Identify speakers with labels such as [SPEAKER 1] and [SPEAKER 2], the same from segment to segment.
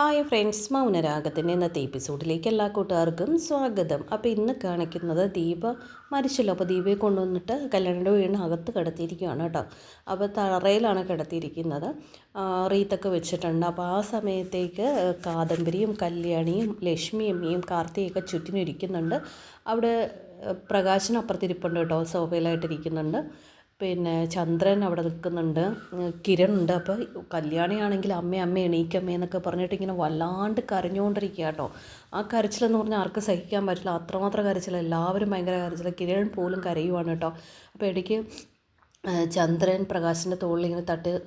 [SPEAKER 1] Hi friends മൗനരാഗത്തിന്റെ ഇന്നത്തെ എപ്പിസോഡിലേക്ക് എല്ലാ കൂട്ടുകാർക്കും സ്വാഗതം. അപ്പോൾ ഇന്ന് കാണിക്കുന്നത് ദീപ മരിച്ചല്ലോ. അപ്പോൾ ദീപയെ കൊണ്ടുവന്നിട്ട് കല്യാണിന്റെ വീടിനകത്ത് കിടത്തിയിരിക്കുകയാണ് കേട്ടോ. അപ്പോൾ തറയിലാണ് കിടത്തിയിരിക്കുന്നത്. റീത്തൊക്കെ വെച്ചിട്ടുണ്ട്. അപ്പോൾ ആ സമയത്തേക്ക് കാദംബരിയും കല്യാണിയും ലക്ഷ്മിയമ്മയും കാർത്തിയൊക്കെ ചുറ്റിനിരിക്കുന്നുണ്ട്. അവിടെ പ്രകാശൻ അപ്പുറത്തിരിപ്പുണ്ട് കേട്ടോ. സോഫയിലായിട്ടിരിക്കുന്നുണ്ട്. പിന്നെ ചന്ദ്രൻ അവിടെ നിൽക്കുന്നുണ്ട്. കിരൺ ഉണ്ട് അപ്പോൾ കല്യാണിയാണെങ്കിൽ അമ്മ അമ്മ എണീക്കമ്മേ എന്നൊക്കെ പറഞ്ഞിട്ട് ഇങ്ങനെ വല്ലാണ്ട് കരഞ്ഞുകൊണ്ടിരിക്കുക കേട്ടോ. ആ കരച്ചിലെന്ന് പറഞ്ഞാൽ ആർക്കും സഹിക്കാൻ പറ്റില്ല. അത്രമാത്രം കരച്ചിൽ എല്ലാവരും ഭയങ്കര കരച്ചിൽ കിരൺ പോലും കരയുവാണ് കേട്ടോ. അപ്പോൾ ഇടയ്ക്ക് ചന്ദ്രൻ പ്രകാശിന്റെ തോളിൽ ഇങ്ങനെ തട്ട്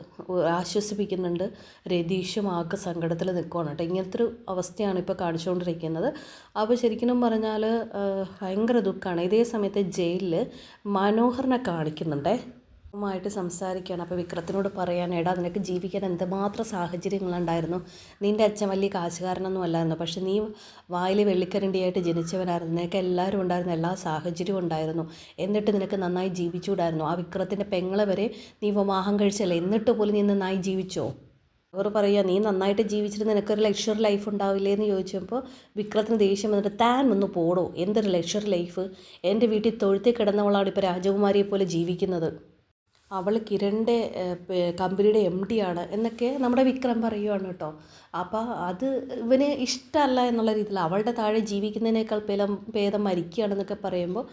[SPEAKER 1] ആശ്വസിപ്പിക്കുന്നുണ്ട്. രതീഷും ആകെ സങ്കടത്തിൽ നിൽക്കുകയാണ് കേട്ടോ. ഇങ്ങനത്തെ ഒരു അവസ്ഥയാണ് ഇപ്പോൾ കാണിച്ചുകൊണ്ടിരിക്കുന്നത്. അപ്പോൾ ശരിക്കും പറഞ്ഞാൽ ഭയങ്കര ദുഃഖമാണ് ഇതേ സമയത്ത് ജയിലിൽ മനോഹറിനെ കാണിക്കുന്നുണ്ടേ. ായിട്ട് സംസാരിക്കുകയാണ്. അപ്പോൾ വിക്രത്തിനോട് പറയാൻ എടാ നിനക്ക് ജീവിക്കാൻ എന്തുമാത്രം സാഹചര്യങ്ങളുണ്ടായിരുന്നു? നിന്റെ അച്ഛൻ വലിയ കാശുകാരനൊന്നും അല്ലായിരുന്നു. പക്ഷെ നീ വായിൽ വെള്ളിക്കരണ്ടിയായിട്ട് ജനിച്ചവനായിരുന്നു. നിനക്ക് എല്ലാവരും ഉണ്ടായിരുന്ന എല്ലാ സാഹചര്യവും ഉണ്ടായിരുന്നു. എന്നിട്ട് നിനക്ക് നന്നായി ജീവിച്ചുകൂടായിരുന്നു. ആ വിക്രത്തിന്റെ പെങ്ങളെ വരെ നീ വിവാഹം കഴിച്ചല്ലേ? എന്നിട്ട് പോലും നീ നന്നായി ജീവിച്ചോ? അവർ പറയുക നീ നന്നായിട്ട് ജീവിച്ചിട്ട് നിനക്കൊരു ലക്ഷറി ലൈഫ് ഉണ്ടാവില്ലേ? എന്ന് ചോദിച്ചപ്പോൾ വിക്രത്തിന് ദേഷ്യം വന്നിട്ട് താൻ ഒന്ന് പോടോ. എന്തൊരു ലക്ഷറി ലൈഫ് എന്റെ വീട്ടിൽ തൊഴുത്തി കിടന്നവളാണ് ഇപ്പോൾ രാജകുമാരിയെ പോലെ ജീവിക്കുന്നത്. അവൾ കിരണിന്റെ കമ്പനിയുടെ എം ഡി ആണ് എന്നൊക്കെ നമ്മുടെ വിക്രം പറയുവാണ് കേട്ടോ. അപ്പോൾ അത് ഇവന് ഇഷ്ടമല്ല എന്നുള്ള രീതിയിൽ അവളുടെ താഴെ ജീവിക്കുന്നതിനേക്കാൾ പേലം ഭേദം മരിക്കുകയാണെന്നൊക്കെ പറയുമ്പോൾ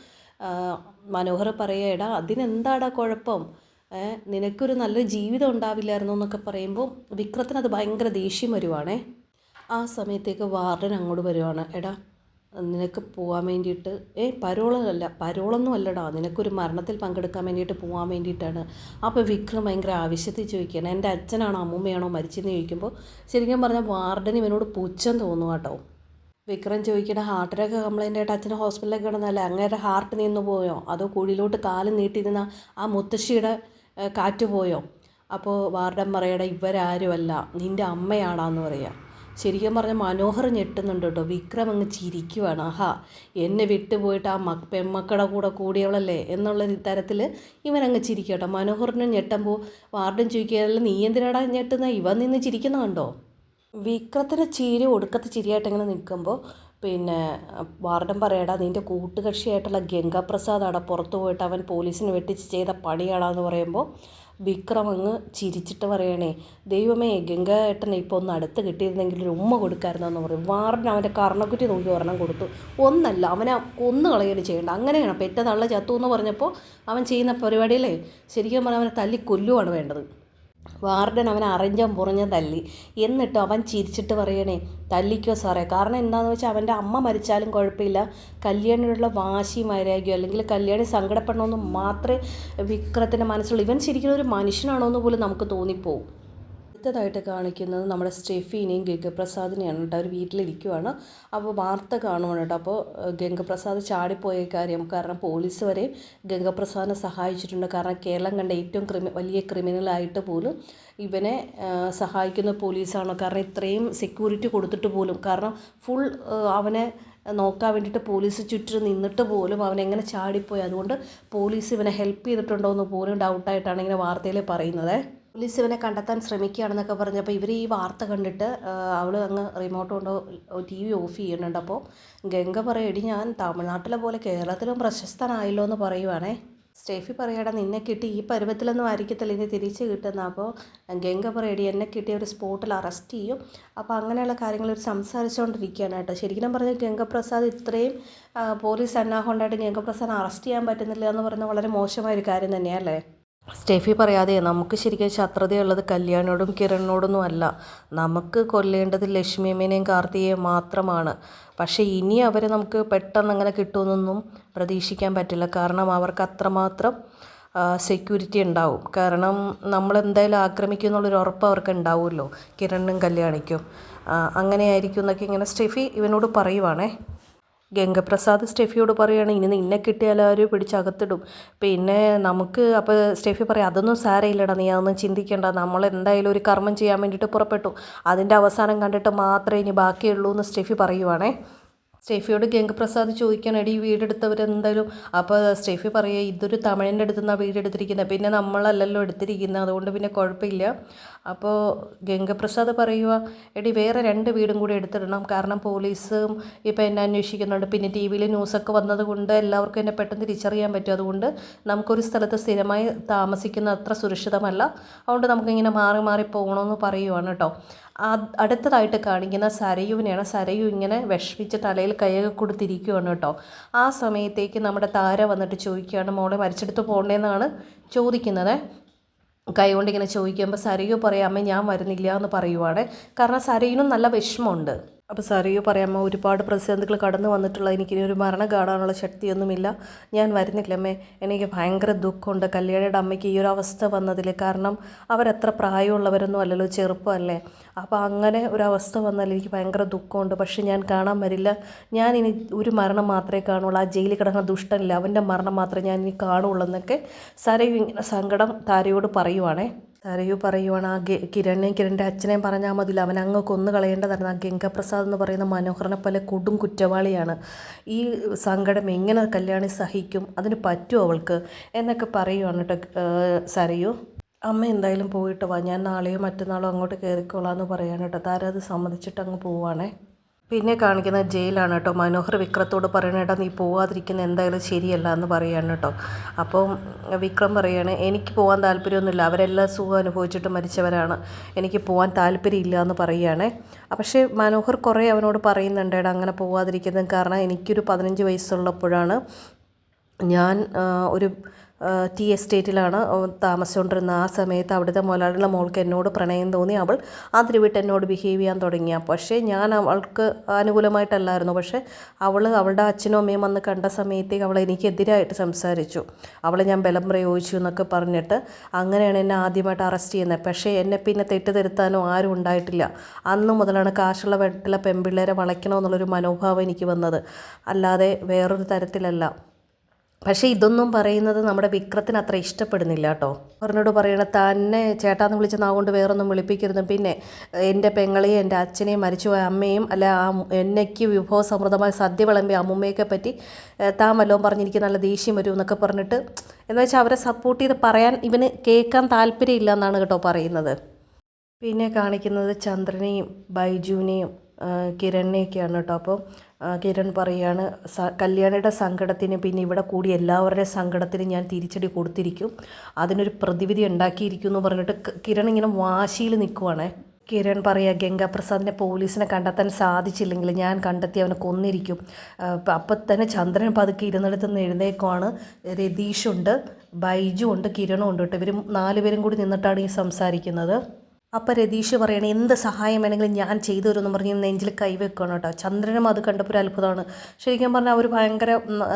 [SPEAKER 1] മനോഹർ പറയുക എടാ അതിനെന്താടാ കുഴപ്പം? നിനക്കൊരു നല്ലൊരു ജീവിതം ഉണ്ടാവില്ലായിരുന്നു എന്നൊക്കെ പറയുമ്പോൾ വിക്രത്തിന് അത് ഭയങ്കര ദേഷ്യം വരുവാണേ. ആ സമയത്തേക്ക് വാർഡൻ അങ്ങോട്ട് വരുവാണ്. എടാ നിനക്ക് പോകാൻ വേണ്ടിയിട്ട് ഏ പരോളല്ല പരോളൊന്നും അല്ലടാ നിനക്കൊരു മരണത്തിൽ പങ്കെടുക്കാൻ വേണ്ടിയിട്ട് പോകാൻ വേണ്ടിയിട്ടാണ്. അപ്പോൾ വിക്രം ഭയങ്കര ആവശ്യത്തിൽ ചോദിക്കുകയാണ്. എന്റെ അച്ഛനാണോ അമ്മൂമ്മയാണോ മരിച്ചെന്ന് ചോദിക്കുമ്പോൾ ശരിക്കും പറഞ്ഞാൽ വാർഡന് ഇവനോട് പുച്ഛം തോന്നും കേട്ടോ വിക്രം ചോദിക്കണ ഹാർട്ടിനൊക്കെ കംപ്ലൈന്റ് ആയിട്ട് അച്ഛൻ ഹോസ്പിറ്റലിൽ കിടന്നല്ലേ അങ്ങേരുടെ ഹാർട്ട് നിന്ന് പോയോ? അതോ കുഴിയിലോട്ട് കാൽ നീട്ടിയിരുന്ന ആ മുത്തശ്ശിയുടെ കാറ്റ് പോയോ? അപ്പോൾ വാർഡൻ പറയട ഇവരാരുമല്ല നിന്റെ അമ്മയാടാന്ന് പറയാം. ശരിക്കും പറഞ്ഞാൽ മനോഹർ ഞെട്ടുന്നുണ്ട് കേട്ടോ. വിക്രം അങ്ങ് ചിരിക്കുവാണ്. ആഹാ എന്നെ വിട്ടുപോയിട്ട് ആ മക് പെമ്മക്കളുടെ കൂടെ കൂടിയവളല്ലേ എന്നുള്ള തരത്തിൽ ഇവൻ അങ്ങ് ചിരിക്കുക കേട്ടോ. മനോഹറിനെ ഞെട്ടുമ്പോൾ വാർഡൻ ചോദിക്കുകയല്ല നീ എന്തിനാടാ ഞെട്ടുന്ന? ഇവൻ നിന്ന് ചിരിക്കുന്ന കണ്ടോ? വിക്രത്തിന് ചിരി ഒടുക്കത്തെ ചിരിയായിട്ട് ഇങ്ങനെ നിൽക്കുമ്പോൾ പിന്നെ വാർഡൻ പറയടാ നിന്റെ കൂട്ടുകക്ഷിയായിട്ടുള്ള ഗംഗാപ്രസാദ് അവിടെ പുറത്തു പോയിട്ട് അവൻ പോലീസിനെ വെട്ടിച്ച് ചെയ്ത പണിയാണെന്ന് പറയുമ്പോൾ വിക്രം അങ്ങ് ചിരിച്ചിട്ട് പറയണേ ദൈവമേ ഗംഗ ഏട്ടനെ ഇപ്പോൾ ഒന്ന് അടുത്ത് കിട്ടിയിരുന്നെങ്കിൽ ഒരു ഉമ്മ കൊടുക്കാമായിരുന്നെന്ന് പറയും വാറിന് അവന്റെ കർണക്കുറ്റി നോക്കി ഒരെണ്ണം കൊടുത്തു. ഒന്നല്ല അവനെ കൊന്നു കളയുകയാണ് ചെയ്യേണ്ട അങ്ങനെയാണ് പെറ്റ തള്ള ചത്തു എന്ന് പറഞ്ഞപ്പോൾ അവൻ ചെയ്യുന്ന പരിപാടിയിലേ ശരിക്കും പറഞ്ഞാൽ അവനെ തല്ലി കൊല്ലുവാണ് വേണ്ടത്. വാർഡൻ അവൻ അറിഞ്ഞം പുറഞ്ഞ തല്ലി. എന്നിട്ട് അവൻ ചിരിച്ചിട്ട് പറയണേ തല്ലിക്കോ സാറേ. കാരണം എന്താണെന്ന് വെച്ചാൽ അവന്റെ അമ്മ മരിച്ചാലും കുഴപ്പമില്ല. കല്യാണിയുള്ള വാശി വൈരാഗ്യം അല്ലെങ്കിൽ കല്യാണി സങ്കടപ്പെടണമെന്ന് മാത്രമേ വിക്രത്തിന്റെ മനസ്സുള്ളൂ. ഇവൻ ശരിക്കും ഒരു മനുഷ്യനാണോ എന്ന് പോലും നമുക്ക് തോന്നിപ്പോവും. അടുത്തതായിട്ട് കാണിക്കുന്നത് നമ്മുടെ സ്റ്റെഫീനെയും ഗംഗപ്രസാദിനെയാണ് കേട്ടോ. അവർ വീട്ടിലിരിക്കുവാണ്. അപ്പോൾ വാർത്ത കാണുവാണ് കേട്ടോ. അപ്പോൾ ഗംഗപ്രസാദ് ചാടിപ്പോയ കാര്യം കാരണം പോലീസ് വരെ ഗംഗപ്രസാദിനെ സഹായിച്ചിട്ടുണ്ട്. കാരണം കേരളം കണ്ട ഏറ്റവും ക്രിമി വലിയ ക്രിമിനലായിട്ട് പോലും ഇവനെ സഹായിക്കുന്ന പോലീസാണ്. കാരണം ഇത്രയും സെക്യൂരിറ്റി കൊടുത്തിട്ട് പോലും കാരണം ഫുൾ അവനെ നോക്കാൻ വേണ്ടിയിട്ട് പോലീസ് ചുറ്റും നിന്നിട്ട് പോലും അവൻ എങ്ങനെ ചാടിപ്പോയി. അതുകൊണ്ട് പോലീസ് ഇവനെ ഹെൽപ്പ് ചെയ്തിട്ടുണ്ടോ എന്ന് പോലും ഡൗട്ടായിട്ടാണ് ഇങ്ങനെ വാർത്തയിൽ പറയുന്നത്. പോലീസ് ഇവനെ കണ്ടെത്താൻ ശ്രമിക്കുകയാണെന്നൊക്കെ പറഞ്ഞപ്പോൾ ഇവർ ഈ വാർത്ത കണ്ടിട്ട് അവൾ അങ്ങ് റിമോട്ട് കൊണ്ടോ ടി വി ഓഫ് ചെയ്യുന്നുണ്ട്. അപ്പോൾ ഗംഗ പറയടി ഞാൻ തമിഴ്നാട്ടിലെ പോലെ കേരളത്തിലും പ്രശസ്തനായല്ലോ എന്ന് പറയുവാണേ. സ്റ്റേഫി പറയടാ നിന്നെ കിട്ടി ഈ പരുവത്തിലൊന്നും ആയിരിക്കത്തില്ല ഇനി തിരിച്ച് കിട്ടുന്ന. അപ്പോൾ ഗംഗ പറയടി എന്നെ കിട്ടിയ ഒരു സ്പോട്ടിൽ അറസ്റ്റ് ചെയ്യും. അപ്പോൾ അങ്ങനെയുള്ള കാര്യങ്ങൾ ഒരു സംസാരിച്ചുകൊണ്ടിരിക്കുകയാണ് കേട്ടോ. ശരിക്കും പറഞ്ഞാൽ ഗംഗപ്രസാദ് ഇത്രയും പോലീസ് സന്നാഹം ഉണ്ടായിട്ട് ഗംഗപ്രസാദ് അറസ്റ്റ് ചെയ്യാൻ പറ്റുന്നില്ല എന്ന് പറയുന്നത് വളരെ മോശമായ ഒരു കാര്യം തന്നെയല്ലേ സ്റ്റെഫി പറയാതെ നമുക്ക് ശരിക്കും ശത്രുതയുള്ളത് കല്യാണിയോടും കിരണിനോടൊന്നും അല്ല. നമുക്ക് കൊല്ലേണ്ടത് ലക്ഷ്മിയമ്മേനെയും കാർത്തികയും മാത്രമാണ്. പക്ഷേ ഇനി അവരെ നമുക്ക് പെട്ടെന്ന് അങ്ങനെ കിട്ടുമെന്നൊന്നും പ്രതീക്ഷിക്കാൻ പറ്റില്ല. കാരണം അവർക്ക് അത്രമാത്രം സെക്യൂരിറ്റി ഉണ്ടാവും. കാരണം നമ്മൾ എന്തായാലും ആക്രമിക്കും എന്നുള്ളൊരു ഉറപ്പ് അവർക്ക് ഉണ്ടാവുമല്ലോ കിരണിനും കല്യാണിക്കും. അങ്ങനെയായിരിക്കും എന്നൊക്കെ ഇങ്ങനെ സ്റ്റെഫി ഇവനോട് പറയുവാണേ. ഗംഗപ്രസാദ് സ്റ്റെഫിയോട് പറയുകയാണ് ഇനി നിന്നെ കിട്ടിയാൽ അവർ പിടിച്ചകത്തിടും പിന്നെ നമുക്ക് അപ്പോൾ സ്റ്റെഫി പറയും അതൊന്നും സാരയില്ലടാ നീ അതൊന്നും ചിന്തിക്കേണ്ട. നമ്മൾ എന്തായാലും ഒരു കർമ്മം ചെയ്യാൻ വേണ്ടിയിട്ട് പുറപ്പെട്ടു. അതിന്റെ അവസാനം കണ്ടിട്ട് മാത്രമേ ഇനി ബാക്കിയുള്ളൂ എന്ന് സ്റ്റെഫി പറയുവാണേ. സ്റ്റെഫിയോട് ഗംഗപ്രസാദ് ചോദിക്കാൻ ഈ വീടെടുത്തവരെന്തായാലും അപ്പോൾ സ്റ്റെഫി പറയുക ഇതൊരു തമിഴിന്റെ അടുത്ത് നിന്നാണ് വീടെടുത്തിരിക്കുന്നത് പിന്നെ നമ്മളല്ലല്ലോ എടുത്തിരിക്കുന്നത് അതുകൊണ്ട് പിന്നെ കുഴപ്പമില്ല അപ്പോൾ ഗംഗപ്രസാദ് പറയുക എടി വേറെ രണ്ട് വീടും കൂടി എടുത്തിടണം. കാരണം പോലീസും ഇപ്പോൾ എന്നെ അന്വേഷിക്കുന്നുണ്ട്. പിന്നെ ടി വിയിൽ ന്യൂസൊക്കെ വന്നതുകൊണ്ട് എല്ലാവർക്കും എന്നെ പെട്ടെന്ന് തിരിച്ചറിയാൻ പറ്റും. അതുകൊണ്ട് നമുക്കൊരു സ്ഥലത്ത് സ്ഥിരമായി താമസിക്കുന്ന അത്ര സുരക്ഷിതമല്ല. അതുകൊണ്ട് നമുക്കിങ്ങനെ മാറി മാറി പോകണമെന്ന് പറയുവാണ് കേട്ടോ. അടുത്തതായിട്ട് കാണിക്കുന്ന സരയുവിനെയാണ്. സരയു ഇങ്ങനെ വിഷമിച്ച് തലയിൽ കൈയൊക്കെ കൊടുത്തിരിക്കുകയാണ് കേട്ടോ. ആ സമയത്തേക്ക് നമ്മുടെ താര വന്നിട്ട് ചോദിക്കുകയാണ് മോളെ മരിച്ചെടുത്ത് പോകണ്ടേന്നാണ് ചോദിക്കുന്നത്. കൈ കൊണ്ടിങ്ങനെ ചോദിക്കുമ്പോൾ സരയു പറയാം അമ്മ ഞാൻ വരുന്നില്ല എന്ന് പറയുവാണ്. കാരണം സരയുനും നല്ല വിഷമമുണ്ട്. അപ്പോൾ സാറിയോ പറയാമോ ഒരുപാട് പ്രതിസന്ധികൾ കടന്നു വന്നിട്ടുള്ള എനിക്കിനി ഒരു മരണം കാണാനുള്ള ശക്തിയൊന്നുമില്ല. ഞാൻ വരുന്നില്ലമ്മേ എനിക്ക് ഭയങ്കര ദുഃഖമുണ്ട്. കല്യാണിയുടെ അമ്മയ്ക്ക് ഈ ഒരു അവസ്ഥ വന്നതിൽ കാരണം അവരത്ര പ്രായമുള്ളവരൊന്നും അല്ലല്ലോ ചെറുപ്പമല്ലേ. അപ്പോൾ അങ്ങനെ ഒരു അവസ്ഥ വന്നാൽ എനിക്ക് ഭയങ്കര ദുഃഖമുണ്ട്. പക്ഷേ ഞാൻ കാണാൻ വരില്ല. ഞാൻ ഇനി ഒരു മരണം മാത്രമേ കാണുള്ളൂ. ആ ജയിലിൽ കിടക്കുന്ന ദുഷ്ടനില്ല. അവന്റെ മരണം മാത്രമേ ഞാൻ ഇനി കാണുള്ളൂ എന്നൊക്കെ സാറേ ഇങ്ങനെ സങ്കടം താരയോട് പറയുവാണേ. തരയു പറയുവാണ് ആ കിരണിനെയും കിരണിന്റെ അച്ഛനെയും പറഞ്ഞാൽ മതിയില്ല അവൻ അങ്ങ് കൊന്നു കളയേണ്ടതായിരുന്നു. ആ ഗംഗപ്രസാദ് എന്ന് പറയുന്ന മനോഹരനെ പോലെ കൊടും കുറ്റവാളിയാണ്. ഈ സങ്കടം എങ്ങനെ കല്യാണി സഹിക്കും? അതിന് പറ്റുമോ അവൾക്ക്? എന്നൊക്കെ പറയുവാണ് കേട്ടോ സരയു. അമ്മ എന്തായാലും പോയിട്ട് വാ. ഞാൻ നാളെയോ മറ്റന്നാളോ അങ്ങോട്ട് കയറിക്കോളാം എന്ന് പറയാണ് കേട്ടോ. താരം അത് സമ്മതിച്ചിട്ട് അങ്ങ് പോവാണേ. പിന്നെ കാണിക്കുന്ന ജയിലാണ് കേട്ടോ. മനോഹർ വിക്രത്തോട് പറയണേട്ടാ നീ പോവാതിരിക്കുന്ന എന്തായാലും ശരിയല്ല എന്ന് പറയാണ് കേട്ടോ. അപ്പം വിക്രം പറയാണ് എനിക്ക് പോകാൻ താല്പര്യമൊന്നുമില്ല. അവരെല്ലാം സുഖം അനുഭവിച്ചിട്ട് മരിച്ചവരാണ്. എനിക്ക് പോകാൻ താല്പര്യമില്ല എന്ന് പറയുകയാണ് പക്ഷേ മനോഹർ കുറേ അവനോട് പറയുന്നുണ്ട് ഏടാ അങ്ങനെ പോവാതിരിക്കുന്നത് കാരണം എനിക്കൊരു പതിനഞ്ച് വയസ്സുള്ളപ്പോഴാണ് ഞാൻ ഒരു ടി എസ്റ്റേറ്റിലാണ് താമസിച്ചുകൊണ്ടിരുന്നത്. ആ സമയത്ത് അവിടുത്തെ മുതലാളിയുടെ മോൾക്ക് എന്നോട് പ്രണയം തോന്നി. അവൾ അതിരുവിട്ട് എന്നോട് ബിഹേവ് ചെയ്യാൻ തുടങ്ങിയ പക്ഷേ ഞാൻ അവൾക്ക് അനുകൂലമായിട്ടല്ലായിരുന്നു. പക്ഷേ അവൾ അവളുടെ അച്ഛനും അമ്മയും വന്ന് കണ്ട സമയത്തേക്ക് അവൾ എനിക്കെതിരായിട്ട് സംസാരിച്ചു. അവളെ ഞാൻ ബലം പ്രയോഗിച്ചു എന്നൊക്കെ പറഞ്ഞിട്ട് അങ്ങനെയാണ് എന്നെ ആദ്യമായിട്ട് അറസ്റ്റ് ചെയ്യുന്നത്. പക്ഷേ എന്നെ പിന്നെ തെറ്റുതിരുത്താനോ ആരും ഉണ്ടായിട്ടില്ല. അന്ന് മുതലാണ് കാശുള്ള വെട്ടിലെ പെൺപിള്ളേരെ വളയ്ക്കണമെന്നുള്ളൊരു മനോഭാവം എനിക്ക് വന്നത്. അല്ലാതെ വേറൊരു തരത്തിലല്ല. പക്ഷേ ഇതൊന്നും പറയുന്നത് നമ്മുടെ വിക്രത്തിന് അത്ര ഇഷ്ടപ്പെടുന്നില്ല കേട്ടോ. അവരോട് പറയണ തന്നെ ചേട്ടാന്ന് വിളിച്ച നാവുകൊണ്ട് വേറൊന്നും വിളിപ്പിക്കരുതും. പിന്നെ എന്റെ പെങ്ങളെയും എന്റെ അച്ഛനെയും മരിച്ചുപോയ അമ്മയും അല്ല ആ എന്നയ്ക്ക് വിഭവസമൃദ്ധമായ സദ്യ വിളമ്പിയ അമ്മുമ്മയൊക്കെ പറ്റി താൻ വല്ലതും പറഞ്ഞിരിക്കുന്ന നല്ല ദേഷ്യം വരും എന്നൊക്കെ പറഞ്ഞിട്ട് എന്ന് വെച്ചാൽ അവരെ സപ്പോർട്ട് ചെയ്ത് പറയാൻ ഇവന് കേൾക്കാൻ താല്പര്യമില്ല എന്നാണ് കേട്ടോ പറയുന്നത്. പിന്നെ കാണിക്കുന്നത് ചന്ദ്രനെയും ബൈജുവിനെയും കിരണിനെയൊക്കെയാണ് കേട്ടോ. അപ്പോൾ കിരൺ പറയാണ് കല്യാണിയുടെ സങ്കടത്തിന് പിന്നെ ഇവിടെ കൂടി എല്ലാവരുടെയും സങ്കടത്തിന് ഞാൻ തിരിച്ചടി കൊടുത്തിരിക്കും. അതിനൊരു പ്രതിവിധി ഉണ്ടാക്കിയിരിക്കും എന്ന് പറഞ്ഞിട്ട് കിരൺ ഇങ്ങനെ വാശിയിൽ നിൽക്കുവാണേ. കിരൺ പറയുക ഗംഗാപ്രസാദിനെ പോലീസിനെ കണ്ടെത്താൻ സാധിച്ചില്ലെങ്കിൽ ഞാൻ കണ്ടെത്തി അവനെ കൊന്നിരിക്കും. അപ്പം തന്നെ ചന്ദ്രൻ പതുക്കെ ഇരുന്നിടത്ത് നിന്ന് എഴുന്നേക്കുവാണ്. രതീഷുണ്ട് ബൈജു ഉണ്ട് കിരണും ഉണ്ട് കേട്ടോ. ഇവർ നാലുപേരും കൂടി നിന്നിട്ടാണ് ഈ സംസാരിക്കുന്നത്. അപ്പം രതീഷ് പറയണേ എന്ത് സഹായം വേണമെങ്കിലും ഞാൻ ചെയ്തു തരുമെന്ന് പറഞ്ഞ് നെഞ്ചിൽ കൈവെക്കണം കേട്ടോ. ചന്ദ്രനും അത് കണ്ടപ്പോൾ ഒരു അത്ഭുതമാണ്. ശരിക്കും പറഞ്ഞാൽ അവർ ഭയങ്കര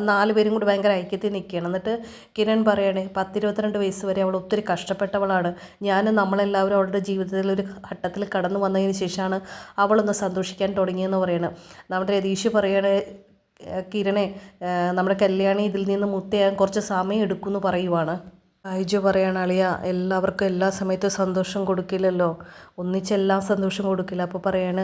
[SPEAKER 1] നാല് പേരും കൂടി ഭയങ്കര ഐക്യത്തിൽ നിൽക്കുകയാണ്. എന്നിട്ട് കിരൺ പറയണേ പത്തിരുപത്തിരണ്ട് വയസ്സ് വരെ അവൾ ഒത്തിരി കഷ്ടപ്പെട്ടവളാണ്. ഞാനും നമ്മളെല്ലാവരും അവളുടെ ജീവിതത്തിൽ ഒരു ഘട്ടത്തിൽ കടന്നു വന്നതിന് ശേഷമാണ് അവളൊന്ന് സന്തോഷിക്കാൻ തുടങ്ങിയെന്ന് പറയണം. നമ്മുടെ രതീഷ് പറയണേ കിരണേ നമ്മുടെ കല്യാണി ഇതിൽ നിന്ന് മുത്തയാൻ കുറച്ച് സമയം എടുക്കുമെന്ന് പറയുവാണ്. ബൈജു പറയാണ് അളിയ എല്ലാവർക്കും എല്ലാ സമയത്തും സന്തോഷം കൊടുക്കില്ലല്ലോ. ഒന്നിച്ചെല്ലാം സന്തോഷം കൊടുക്കില്ല. അപ്പോൾ പറയാണ്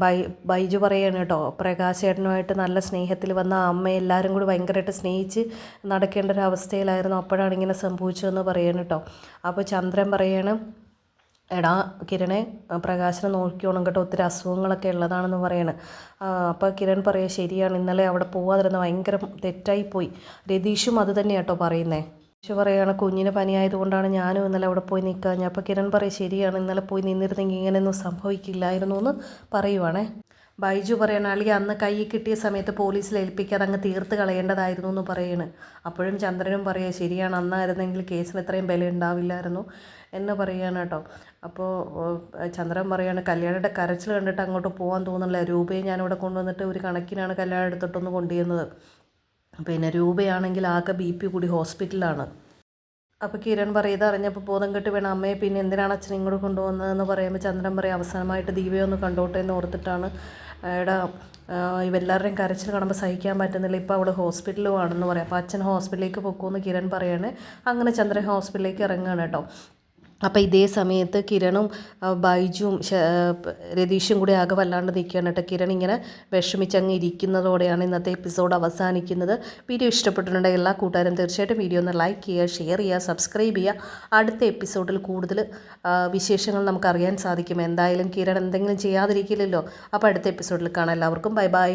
[SPEAKER 1] ബൈ ബൈജു പറയാണ് കേട്ടോ പ്രകാശേട്ടനുമായിട്ട് നല്ല സ്നേഹത്തിൽ വന്ന അമ്മ എല്ലാവരും കൂടി ഭയങ്കരമായിട്ട് സ്നേഹിച്ച് നടക്കേണ്ട ഒരു അവസ്ഥയിലായിരുന്നു. അപ്പോഴാണ് ഇങ്ങനെ സംഭവിച്ചതെന്ന് പറയാണ് കേട്ടോ അപ്പോൾ ചന്ദ്രൻ പറയാണ് എടാ കിരണെ പ്രകാശനെ നോക്കിയോണം കേട്ടോ ഒത്തിരി അസുഖങ്ങളൊക്കെ ഉള്ളതാണെന്ന് പറയാണ്. അപ്പോൾ കിരൺ പറയുക ശരിയാണ് ഇന്നലെ അവിടെ പോവാതിരുന്ന ഭയങ്കര തെറ്റായിപ്പോയി. രതീഷും അത് തന്നെയാട്ടോ പറയുന്നത് പക്ഷെ പറയുകയാണ് കുഞ്ഞിന് പനിയായതുകൊണ്ടാണ് ഞാനും ഇന്നലെ അവിടെ പോയി നിൽക്കാൻ അപ്പോൾ കിരൺ പറയും ശരിയാണ് ഇന്നലെ പോയി നിന്നിരുന്നെങ്കിൽ ഇങ്ങനെയൊന്നും സംഭവിക്കില്ലായിരുന്നു എന്ന് പറയുവാണേ. ബൈജു പറയണ അളി അന്ന് കൈ കിട്ടിയ സമയത്ത് പോലീസിൽ ഏൽപ്പിക്കാതെ അങ്ങ് തീർത്ത് കളയേണ്ടതായിരുന്നു എന്ന് പറയണ്. അപ്പോഴും ചന്ദ്രനും പറയുക ശരിയാണ് അന്നായിരുന്നെങ്കിൽ കേസിന് ഇത്രയും വില ഉണ്ടാവില്ലായിരുന്നു എന്ന് പറയുകയാണ് കേട്ടോ. അപ്പോൾ ചന്ദ്രൻ പറയാണ് കല്യാണിയുടെ കരച്ചിൽ കണ്ടിട്ട് അങ്ങോട്ട് പോകാൻ തോന്നുന്നില്ല. രൂപയെ ഞാനിവിടെ കൊണ്ടുവന്നിട്ട് ഒരു കണക്കിനാണ് കല്യാണം എടുത്തിട്ടൊന്ന് കൊണ്ടുവരുന്നത് പിന്നെ രൂപയാണെങ്കിൽ ആകെ ബി പി കൂടി ഹോസ്പിറ്റലാണ്. അപ്പോൾ കിരൺ പറയും അറിഞ്ഞപ്പോൾ ബോധം കെട്ട് വേണം അമ്മയെ പിന്നെ എന്തിനാണ് അച്ഛൻ ഇങ്ങോട്ട് കൊണ്ടുപോകുന്നതെന്ന് പറയുമ്പോൾ ചന്ദ്രൻ പറയും അവസാനമായിട്ട് ദീപയൊന്ന് കണ്ടോട്ടെ എന്ന് ഓർത്തിട്ടാണ്. എടാ ഇവെല്ലാവരുടെയും കരച്ചിൽ കാണുമ്പോൾ സഹിക്കാൻ പറ്റുന്നില്ല. ഇപ്പോൾ അവിടെ ഹോസ്പിറ്റലും ആണെന്ന് പറയാം. അപ്പോൾ അച്ഛൻ ഹോസ്പിറ്റലിലേക്ക് പൊക്കുമെന്ന് കിരൺ പറയാണ്. അങ്ങനെ ചന്ദ്രൻ ഹോസ്പിറ്റലിലേക്ക് ഇറങ്ങുകയാണ് കേട്ടോ. അപ്പോൾ ഇതേ സമയത്ത് കിരണും ബൈജുവും രതീഷും കൂടി ആകെ വല്ലാണ്ട് നിൽക്കുകയാണ് കേട്ടോ. കിരൺ ഇങ്ങനെ വിഷമിച്ചങ്ങ് ഇരിക്കുന്നതോടെയാണ് ഇന്നത്തെ എപ്പിസോഡ് അവസാനിക്കുന്നത്. വീഡിയോ ഇഷ്ടപ്പെട്ടിട്ടുണ്ടെങ്കിൽ എല്ലാ കൂട്ടുകാരും തീർച്ചയായിട്ടും വീഡിയോ ഒന്ന് ലൈക്ക് ചെയ്യുക ഷെയർ ചെയ്യുക സബ്സ്ക്രൈബ് ചെയ്യുക. അടുത്ത എപ്പിസോഡിൽ കൂടുതൽ വിശേഷങ്ങൾ നമുക്ക് അറിയാൻ സാധിക്കും. എന്തായാലും കിരൺ എന്തെങ്കിലും ചെയ്യാതിരിക്കില്ലല്ലോ. അപ്പോൾ അടുത്ത എപ്പിസോഡിൽ കാണാം. എല്ലാവർക്കും ബൈ ബൈ.